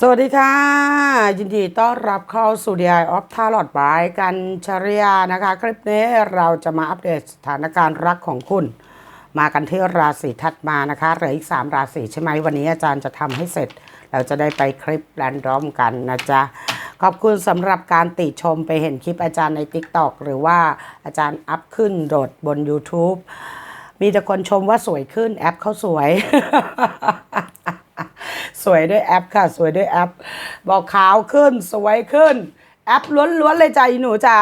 สวัสดีค่ะ ยินดีต้อนรับเข้าสู่ดีไอออฟท่าหลอดบายกันชริยานะคะ คลิปนี้เราจะมาอัปเดตสถานการณ์รักของคุณ มากันที่ราศีถัดมานะคะเหลืออีก 3 ราศีใช่ไหมวันนี้อาจารย์จะทำให้เสร็จ เราจะได้ไปคลิปแรนดอมกันนะจ๊ะ ขอบคุณสำหรับการติชมไปเห็นคลิปอาจารย์ใน t ิ k t o k หรือว่าอาจารย์อัพขึ้นโดดบน YouTube มีแต่คนชมว่าสวยขึ้นแอปเขาสวย สวยด้วยแอปค่ะ สวยด้วยแอป บอกขาวขึ้นสวยขึ้น แอปล้วนๆเลยจ้ะหนูจ๋า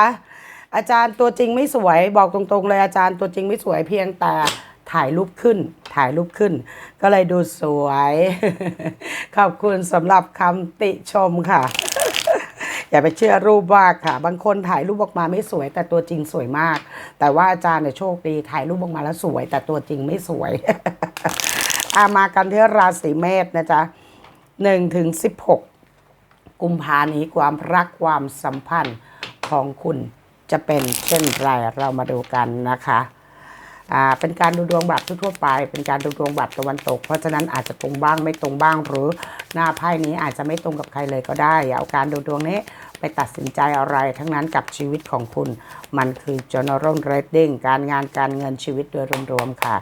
อาจารย์ตัวจริงไม่สวย บอกตรงๆเลยอาจารย์ตัวจริงไม่สวยเพียงแต่ถ่ายรูปขึ้น ถ่ายรูปขึ้น ก็เลยดูสวย ขอบคุณสำหรับคำติชมค่ะ อย่าไปเชื่อรูปว่าค่ะ บางคนถ่ายรูปออกมาไม่สวย แต่ตัวจริงสวยมาก แต่ว่าอาจารย์เนี่ยโชคดีถ่ายรูปออกมาแล้วสวย แต่ตัวจริงไม่สวยอามากันที่ราศีเมษนะจ๊ะ หนึ่งถึงสิบหกกุมภานี้ความรักความสัมพันธ์ของคุณจะเป็นเช่นไรเรามาดูกันนะคะอ่าเป็นการดูดวงแบบทั่วไป เป็นการดูดวงแบบตะวันตก เพราะฉะนั้นอาจจะตรงบ้างไม่ตรงบ้างหรือหน้าไพ่นี้อาจจะไม่ตรงกับใครเลยก็ได้อย่าเอาการดูดวงนี้ไปตัดสินใจอะไรทั้งนั้นกับชีวิตของคุณ มันคือ general rating การงานการเงินชีวิตโดยรวมๆค่ะ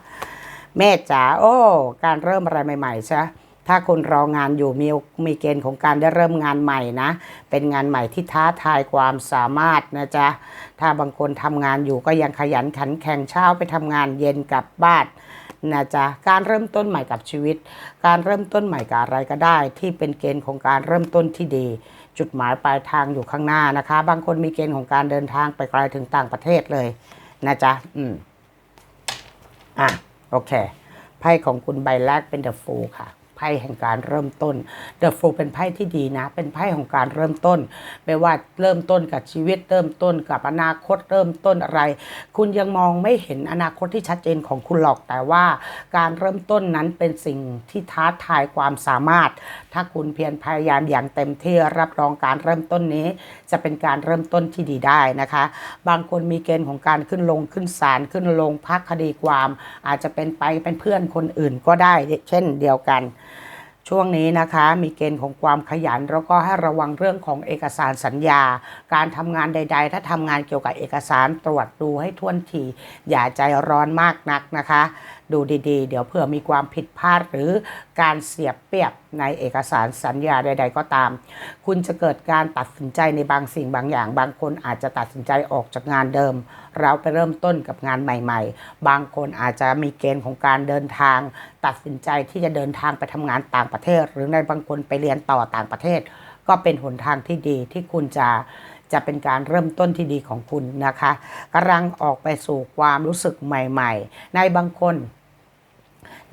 แม่จ๋าโอ้ การเริ่มอะไรใหม่ๆใช่ ถ้าคนรองานอยู่มีมีเกณฑ์ของการได้เริ่มงานใหม่นะ เป็นงานใหม่ที่ท้าทายความสามารถนะจ๊ะ ถ้าบางคนทำงานอยู่ก็ยังขยันขันแข่งเช้าไปทำงานเย็นกลับบ้านนะจ๊ะการเริ่มต้นใหม่กับชีวิต การเริ่มต้นใหม่กับอะไรก็ได้ ที่เป็นเกณฑ์ของการเริ่มต้นที่ดี จุดหมายปลายทางอยู่ข้างหน้านะคะ บางคนมีเกณฑ์ของการเดินทางไปไกลถึงต่างประเทศเลยนะจ๊ะอืมอะโอเคไพ่ของคุณใบแรกเป็น The Fool ค่ะ ไพ่แห่งการเริ่มต้น The Fool เป็นไพ่ที่ดีนะ เป็นไพ่ของการเริ่มต้น ไม่ว่าเริ่มต้นกับชีวิตเริ่มต้นกับอนาคตเริ่มต้นอะไร คุณยังมองไม่เห็นอนาคตที่ชัดเจนของคุณหรอกแต่ว่า การเริ่มต้นนั้นเป็นสิ่งที่ท้าทายความสามารถ ถ้าคุณเพียรพยายามอย่างเต็มที่รับรองการเริ่มต้นนี้ จะเป็นการเริ่มต้นที่ดีได้นะคะ บางคนมีเกณฑ์ของการขึ้นลงขึ้นศาลขึ้นลงพักคดีความ อาจจะเป็นไปเป็นเพื่อนคนอื่นก็ได้เช่นเดียวกัน ช่วงนี้นะคะมีเกณฑ์ของความขยัน แล้วก็ให้ระวังเรื่องของเอกสารสัญญา การทำงานใด ๆ ถ้าทำงานเกี่ยวกับเอกสารตรวจดูให้ท่วนทีอย่าใจร้อนมากนักนะคะ ดูดีๆ เดี๋ยวเผื่อมีความผิดพลาดหรือการเสียเปรียบในเอกสารสัญญาใด ๆ ก็ตาม คุณจะเกิดการตัดสินใจในบางสิ่งบางอย่าง บางคนอาจจะตัดสินใจออกจากงานเดิม เราไปเริ่มต้นกับงานใหม่ ๆ บางคนอาจจะมีเกณฑ์ของการเดินทาง ตัดสินใจที่จะเดินทางไปทำงานต่างประเทศ หรือในบางคนไปเรียนต่อต่างประเทศ ก็เป็นหนทางที่ดีที่คุณจะจะเป็นการเริ่มต้นที่ดีของคุณนะคะกำลังออกไปสู่ความรู้สึกใหม่ ๆ ในบางคน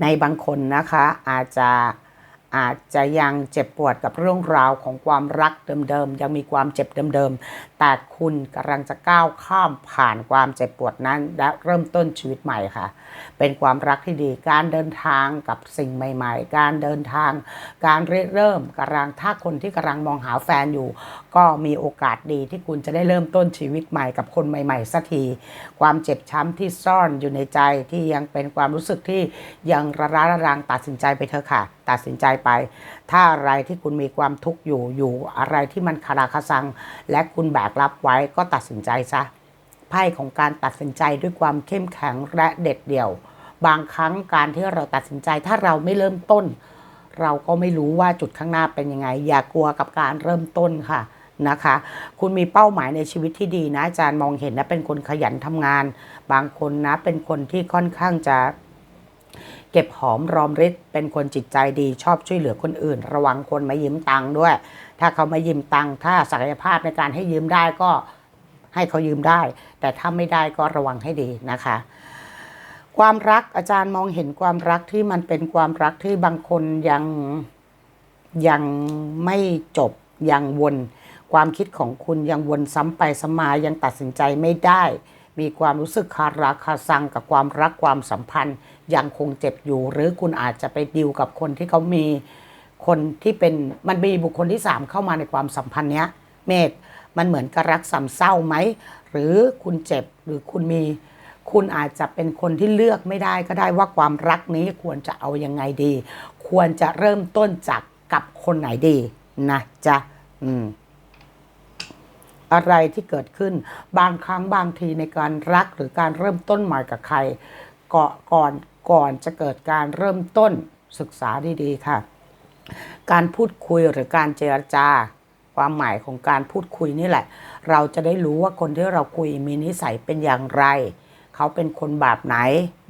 ในบางคนนะคะอาจจะอาจจะยังเจ็บปวดกับเรื่องราวของความรักเดิมๆ ยังมีความเจ็บเดิมๆ แต่คุณกำลังจะก้าวข้ามผ่านความเจ็บปวดนั้น และเริ่มต้นชีวิตใหม่ค่ะ เป็นความรักที่ดี การเดินทางกับสิ่งใหม่ ๆ การเดินทาง การเริ่มกำลังถ้าคนที่กำลังมองหาแฟนอยู่ ก็มีโอกาสดีที่คุณจะได้เริ่มต้นชีวิตใหม่กับคนใหม่ๆสักที ความเจ็บช้ำที่ซ่อนอยู่ในใจที่ยังเป็นความรู้สึกที่ยังระระระรังตัดสินใจไปเถอะค่ะ ตัดสินใจไป ถ้าอะไรที่คุณมีความทุกข์อยู่อยู่อะไรที่มันคาราคาซัง และคุณแบกรับไว้ก็ตัดสินใจซะ พ่ของการตัดสินใจด้วยความเข้มแข็งและเด็ดเดี่ยว บางครั้งการที่เราตัดสินใจถ้าเราไม่เริ่มต้น เราก็ไม่รู้ว่าจุดข้างหน้าเป็นยังไง อย่ากลัวกับการเริ่มต้นค่ะนะคะ คุณมีเป้าหมายในชีวิตที่ดีนะ อาจารย์มองเห็นนะเป็นคนขยันทำงาน บางคนนะเป็นคนที่ค่อนข้างจะเก็บหอมรอมริดเป็นคนจิตใจดีชอบช่วยเหลือคนอื่น ระวังคนมายืมตังค์ด้วย ถ้าเขามายืมตังค์ถ้าศักยภาพในการให้ยืมได้ก็ ให้เขายืมได้ แต่ถ้าไม่ได้ก็ระวังให้ดีนะคะ ความรักอาจารย์มองเห็นความรักที่มันเป็นความรักที่บางคนยังยังไม่จบยังวนความคิดของคุณยังวนซ้ำไปซ้ำมายังตัดสินใจไม่ได้ มีความรู้สึกคาราคาซังกับความรักความสัมพันธ์ ยังคงเจ็บอยู่ หรือคุณอาจจะไปดิวกับคนที่เขามีคนที่เป็นมันมีบุคคลที่สามเข้ามาในความสัมพันธ์เนี้ย เมธ มันเหมือนกับรักสามเศร้าไหม หรือคุณเจ็บหรือคุณมี คุณอาจจะเป็นคนที่เลือกไม่ได้ก็ได้ว่าความรักนี้ควรจะเอายังไงดี ควรจะเริ่มต้นจากกับคนไหนดีนะจ๊ะอืมอะไรที่เกิดขึ้นบางครั้งบางทีในการรักหรือการเริ่มต้นใหม่กับใครก่อนก่อนก่อนจะเกิดการเริ่มต้นศึกษาดีๆค่ะ การพูดคุยหรือการเจรจา ความหมายของการพูดคุยนี่แหละ เราจะได้รู้ว่าคนที่เราคุยมีนิสัยเป็นอย่างไร เขาเป็นคนแบบไหน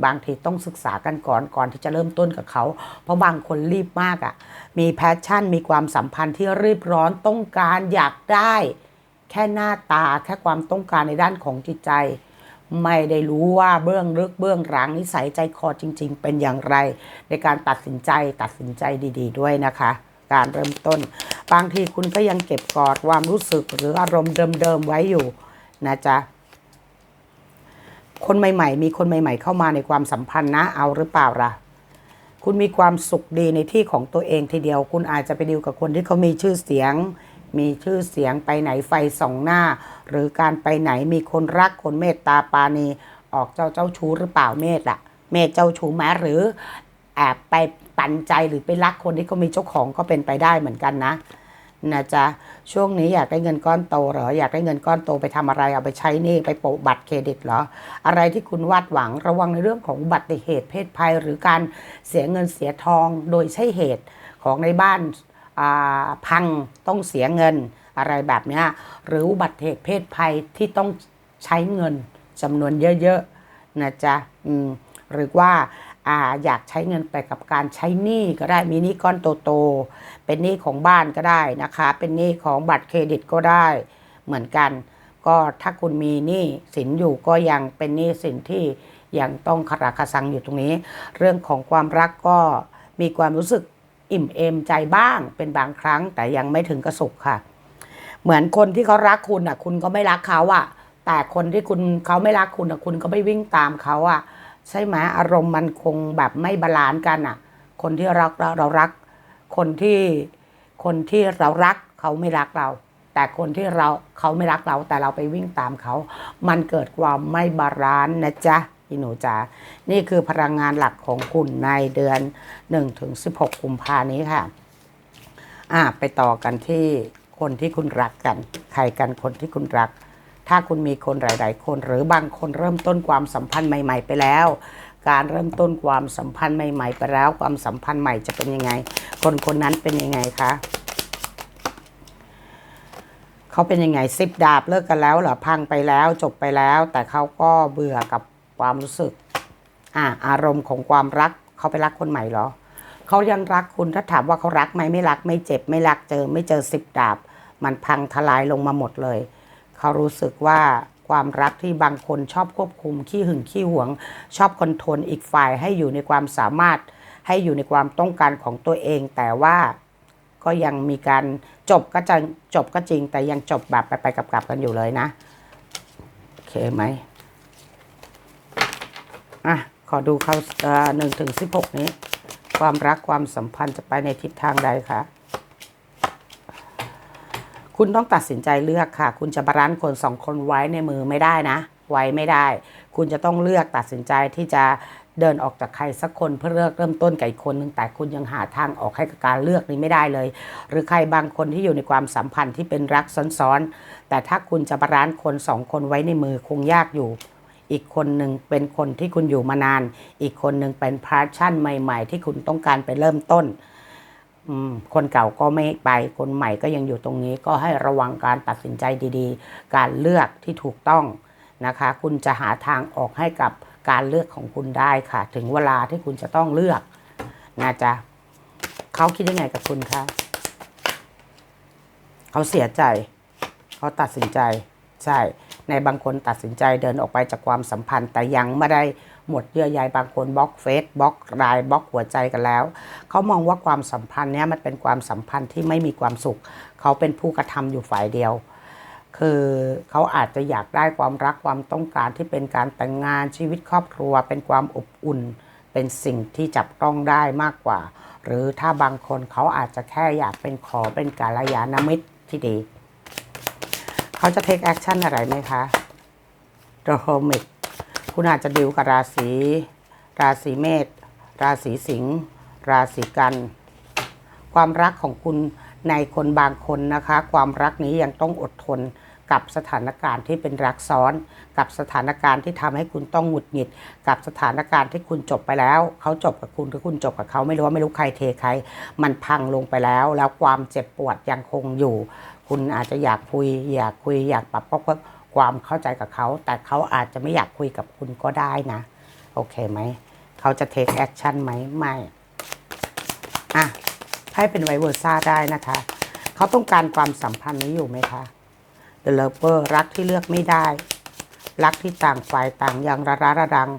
บางทีต้องศึกษากันก่อนก่อนที่จะเริ่มต้นกับเขา เพราะบางคนรีบมากอะ่ะ มีแพชชั่น มีความสัมพันธ์ที่รีบร้อนต้องการอยากได้ แค่หน้าตาแค่ความต้องการในด้านของจิตใจไม่ได้รู้ว่าเบื้องลึกเบื้องหลังนิสัยใจคอจริง ๆ เป็นอย่างไร ในการตัดสินใจตัดสินใจดี ๆ ด้วยนะคะ การเริ่มต้น บางทีคุณก็ยังเก็บกอดความรู้สึกหรืออารมณ์เดิมๆไว้อยู่นะจ๊ะคนใหม่ๆ มีคนใหม่ ๆ เข้ามาในความสัมพันธ์นะเอาหรือเปล่าล่ะคุณมีความสุขดีในที่ของตัวเองทีเดียว คุณอาจจะไปดีลกับคนที่เขามีชื่อเสียง มีชื่อเสียงไปไหนไฟส่องหน้า หรือการไปไหนมีคนรักคนเมตตาปาณีออกเจ้าเจ้าชู้หรือเปล่าเมตล่ะ เมตเจ้าชู้แม้หรือแอบไป ปันใจหรือไปรักคนที่เขามีเจ้าของก็เป็นไปได้เหมือนกันนะนะจ๊ะช่วงนี้อยากได้เงินก้อนโตเหรออยากได้เงินก้อนโตไปทำอะไรเอาไปใช้หนี่ไปโปะบัตรเครดิตเหรอ อะไรที่คุณวาดหวังระวังในเรื่องของอุบัติเหตุเพศภัย หรือการเสียเงินเสียทองโดยใช่เหตุของในบ้านาพังต้องเสียเงินอะไรแบบนี้หรืออุบัติเหตุเพศภัยที่ต้องใช้เงินจำนวนเยอะๆนะจ๊ะหรือว่า อาอยากใช้เงินไปกับการใช้หนี้ก็ได้มีหนี้ก้อนโตๆเป็นหนี้ของบ้านก็ได้นะคะ เป็นหนี้ของบัตรเครดิตก็ได้เหมือนกัน ก็ถ้าคุณมีหนี้สินอยู่ก็ยังเป็นหนี้สินที่ยังต้องคาราคาซังอยู่ตรงนี้ เรื่องของความรักก็มีความรู้สึกอิ่มเอมใจบ้างเป็นบางครั้งแต่ยังไม่ถึงกระสุขค่ะ เหมือนคนที่เขารักคุณอะ คุณก็ไม่รักเขาอะ แต่คนที่คุณเขาไม่รักคุณอะคุณก็ไม่วิ่งตามเขาอะ ใช่ไหมอารมณ์มันคงแบบไม่บาลานซ์กันอะ คนที่รักเราเรารัก คนที่คนที่เรารักเขาไม่รักเรา แต่คนที่เราเขาไม่รักเรา แต่เราไปวิ่งตามเขา มันเกิดความไม่บาลานซ์นะจ๊ะพี่หนูจ๋านี่คือพลังงานหลักของคุณในเดือน1ถึง16กุมภานี้ค่ะ อะไปต่อกันที่คนที่คุณรักกัน ใครกันคนที่คุณรัก ถ้าคุณมีคนหลาย ๆ คน หรือบางคนเริ่มต้นความสัมพันธ์ใหม่ ๆ ไปแล้ว การเริ่มต้นความสัมพันธ์ใหม่ ๆ ไปแล้ว ความสัมพันธ์ใหม่จะเป็นยังไง คนคนนั้นเป็นยังไงคะเขาเป็นยังไงสิบดาบเลิกกันแล้วเหรอพังไปแล้วจบไปแล้ว แต่เขาก็เบื่อกับความรู้สึกอะอารมณ์ของความรักเขาไปรักคนใหม่เหรอเขายังรักคุณถ้าถามว่าเขารักไหมไม่รักไม่เจ็บไม่รักเจอ ไม่เจอสิบดาบ มันพังทลายลงมาหมดเลย เขารู้สึกว่าความรักที่บางคนชอบควบคุม ขี้หึงขี้หวง ชอบคอนโทรลอีกฝ่ายให้อยู่ในความสามารถ ให้อยู่ในความต้องการของตัวเอง แต่ว่าก็ยังมีการจบก็จะจบก็จริง แต่ยังจบแบบไปไปๆกลับๆกันอยู่เลยนะ โอเคไหมอะ ขอดูเขาหนึ่งถึงสิบหกนี้ ความรักความสัมพันธ์จะไปในทิศทางใดคะ คุณต้องตัดสินใจเลือกค่ะ คุณจะบาลานซ์คนสองคนไว้ในมือไม่ได้นะ ไว้ไม่ได้ คุณจะต้องเลือกตัดสินใจที่จะเดินออกจากใครสักคนเพื่อเลือกเริ่มต้นกับอีกคนหนึ่งแต่คุณยังหาทางออกให้กับการเลือกนี้ไม่ได้เลย หรือใครบางคนที่อยู่ในความสัมพันธ์ที่เป็นรักซ้อนๆ แต่ถ้าคุณจะบาลานซ์คนสองคนไว้ในมือคงยากอยู่ อีกคนหนึ่งเป็นคนที่คุณอยู่มานาน อีกคนหนึ่งเป็นพาชั่นใหม่ ๆ ที่คุณต้องการไปเริ่มต้น คนเก่าก็ไม่ไป คนใหม่ก็ยังอยู่ตรงนี้ ก็ให้ระวังการตัดสินใจดีๆ การเลือกที่ถูกต้องนะคะ คุณจะหาทางออกให้กับการเลือกของคุณได้ค่ะ ถึงเวลาที่คุณจะต้องเลือกนะจ๊ะเขาคิดยังไงกับคุณคะเขาเสียใจ เขาตัดสินใจ ใช่ ในบางคนตัดสินใจเดินออกไปจากความสัมพันธ์แต่ยังไม่ได้ หมดเยื่อใยบางคนบล็อกเฟซบล็อกไลน์บล็อกหัวใจกันแล้ว เขามองว่าความสัมพันธ์เนี้ยมันเป็นความสัมพันธ์ที่ไม่มีความสุข เขาเป็นผู้กระทำอยู่ฝ่ายเดียว คือเขาอาจจะอยากได้ความรักความต้องการที่เป็นการแต่งงานชีวิตครอบครัว เป็นความอบอุ่น เป็นสิ่งที่จับต้องได้มากกว่า หรือถ้าบางคนเขาอาจจะแค่อยากเป็นขอเป็นกาลยานามิตรที่ดี เขาจะเทคแอคชั่นอะไรไหมคะ The Hermit คุณอาจจะดิวกับราศีราศีเมษราศีสิงห์ราศีกัน ความรักของคุณในคนบางคนนะคะ ความรักนี้ยังต้องอดทนกับสถานการณ์ที่เป็นรักซ้อน กับสถานการณ์ที่ทำให้คุณต้องหงุดหงิด กับสถานการณ์ที่คุณจบไปแล้ว เขาจบกับคุณหรือคุณจบกับเขาไม่รู้ว่าไม่รู้ใครเทใคร มันพังลงไปแล้ว แล้วความเจ็บปวดยังคงอยู่ คุณอาจจะอยากคุย อยากคุยอยากปรับเพราะ ความเข้าใจกับเขา แต่เขาอาจจะไม่อยากคุยกับคุณก็ได้นะ โอเคไหม เขาจะ take action ไหมไม่ อะให้เป็นไวเวอร์ซ่าได้นะคะ เขาต้องการความสัมพันธ์นี้อยู่ไหมคะ The Lover รักที่เลือกไม่ได้ รักที่ต่างฝ่ายต่างยังระระระดัง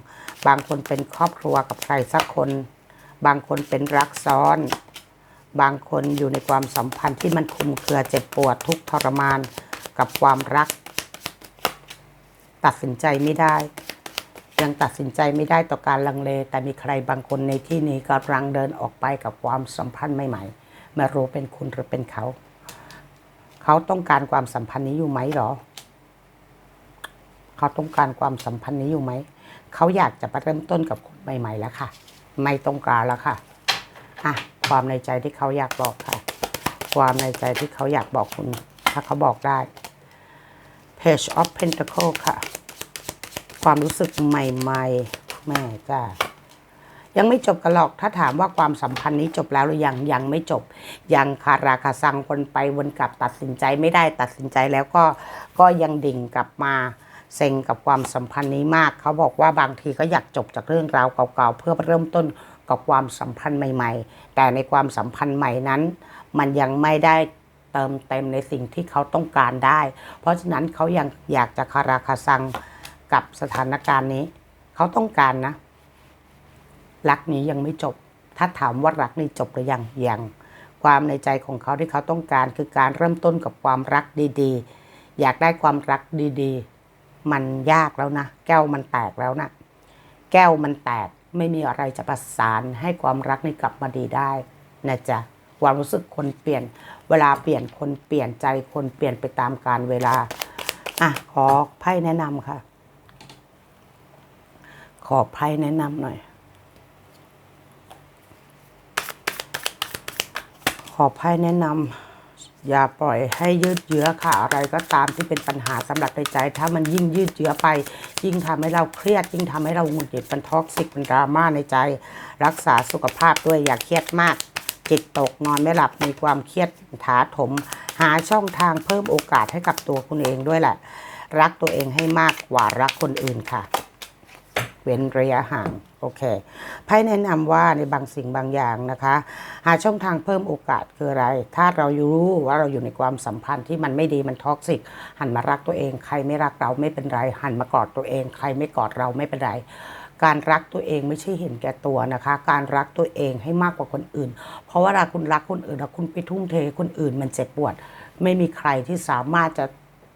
บางคนเป็นครอบครัวกับใครสักคน บางคนเป็นรักซ้อน บางคนอยู่ในความสัมพันธ์ที่มันคุมเครือเจ็บปวดทุกทรมานกับความรัก ตัดสินใจไม่ได้ ยังตัดสินใจไม่ได้ต่อการลังเล แต่มีใครบางคนในที่นี้กำลังเดินออกไปกับความสัมพันธ์ใหม่ๆไม่รู้เป็นคุณหรือเป็นเขา เขาต้องการความสัมพันธ์นี้อยู่ไหมหรอ เขาต้องการความสัมพันธ์นี้อยู่ไหม เขาอยากจะเริ่มต้นกับคนใหม่ ๆ แล้วค่ะ ไม่ต้องการแล้วค่ะอะความในใจที่เขาอยากบอกค่ะ ความในใจที่เขาอยากบอกคุณ ถ้าเขาบอกได้ Page of Pentacle ค่ะ ความรู้สึกใหม่ๆ แม่จ้ายังไม่จบกันหรอก ถ้าถามว่าความสัมพันธ์นี้จบแล้วหรือยัง ยังไม่จบ ยังคาราคาซังวนไปวนกลับตัดสินใจไม่ได้ตัดสินใจแล้วก็ก็ยังดิ่งกลับมาเซ็งกับความสัมพันธ์นี้มาก เขาบอกว่าบางทีก็อยากจบจากเรื่องราวเก่าๆเพื่อเริ่มต้นกับความสัมพันธ์ใหม่ ๆ แต่ในความสัมพันธ์ใหม่นั้น มันยังไม่ได้เติมเต็มในสิ่งที่เขาต้องการได้ เพราะฉะนั้นเขายังอยากจะคาราคาซัง กับสถานการณ์นี้ เขาต้องการนะ รักนี้ยังไม่จบ ถ้าถามว่ารักนี้จบหรือยังยังความในใจของเขาที่เขาต้องการคือการเริ่มต้นกับความรักดีๆ อยากได้ความรักดีๆ มันยากแล้วนะ แก้วมันแตกแล้วนะ แก้วมันแตกไม่มีอะไรจะประสานให้ความรักนี้กลับมาดีได้นะจ๊ะความรู้สึกคนเปลี่ยน เวลาเปลี่ยนคนเปลี่ยนใจคนเปลี่ยนไปตามกาลเวลา อะขอไพ่แนะนำค่ะ ขอไพ่แนะนำหน่อย ขอไพ่แนะนำอย่าปล่อยให้ยืดเยื้อค่ะ อะไรก็ตามที่เป็นปัญหาสำหรับในใจ ถ้ามันยิ่งยืดเยื้อไป ยิ่งทำให้เราเครียด ยิ่งทำให้เราหงุดหงิดเป็นท็อกซิกเป็นดราม่าในใจ รักษาสุขภาพด้วยอย่าเครียดมากจิตตกนอนไม่หลับมีความเครียดถาถม หาช่องทางเพิ่มโอกาสให้กับตัวคุณเองด้วยแหละ รักตัวเองให้มากกว่ารักคนอื่นค่ะ เว้นระยะห่าง โอเคไพ่แนะนำว่าในบางสิ่งบางอย่างนะคะ หาช่องทางเพิ่มโอกาสคืออะไร ถ้าเรารู้ว่าเราอยู่ในความสัมพันธ์ที่มันไม่ดีมันท็อกซิก หันมารักตัวเอง ใครไม่รักเราไม่เป็นไร หันมากอดตัวเอง ใครไม่กอดเราไม่เป็นไรการรักตัวเองไม่ใช่เห็นแก่ตัวนะคะ การรักตัวเองให้มากกว่าคนอื่น เพราะว่าเวลาคุณรักคนอื่นแล้วคุณไปทุ่มเทคนอื่นมันเจ็บปวด ไม่มีใครที่สามารถจะ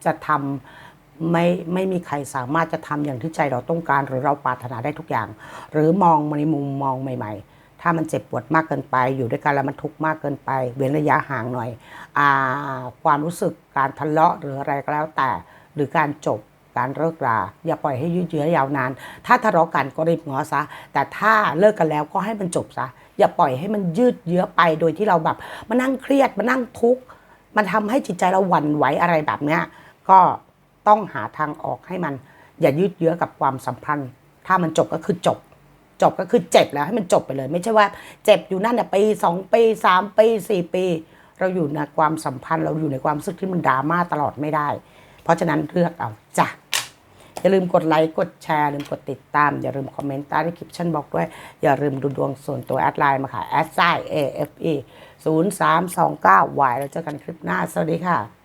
จะทำ ไม่ไม่มีใครสามารถจะทำอย่างที่ใจเราต้องการ หรือเราปรารถนาได้ทุกอย่าง หรือมองในมุมมองใหม่ ๆ ถ้ามันเจ็บปวดมากเกินไป อยู่ด้วยกันแล้วมันทุกข์มากเกินไป เว้นระยะห่างหน่อยอความรู้สึกการทะเลาะหรืออะไรก็แล้วแต่ หรือการจบการเลิกราอย่าปล่อยให้ยืดเยื้อยาวนาน ถ้าทะเลาะกันก็รีบง้อซะ แต่ถ้าเลิกกันแล้วก็ให้มันจบซะ อย่าปล่อยให้มันยืดเยื้อไปโดยที่เราแบบมานั่งเครียดมานั่งทุกข์มันทำให้จิตใจเราหวั่นไหวอะไรแบบเนี้ยก็ ต้องหาทางออกให้มัน อย่ายืดเยื้อกับความสัมพันธ์ ถ้ามันจบก็คือจบ จบก็คือเจ็บแล้วให้มันจบไปเลย ไม่ใช่ว่า เจ็บอยู่นั่นน่ะปีสองปีสามปีสี่ปี เราอยู่ในความสัมพันธ์ เราอยู่ในความรู้สึกที่มันดราม่าตลอดไม่ได้ เพราะฉะนั้นเลือกเอาจ้ะอย่าลืมกดไลค์กดแชร์ลืมกดติดตาม อย่าลืมคอมเมนต์ใต้คลิปชั่นบอกด้วย อย่าลืมดูดวงส่วนตัวแอดไลน์มาค่ะแอดไซ AFE 0329 Y แล้วเจอกันคลิปหน้า สวัสดีค่ะ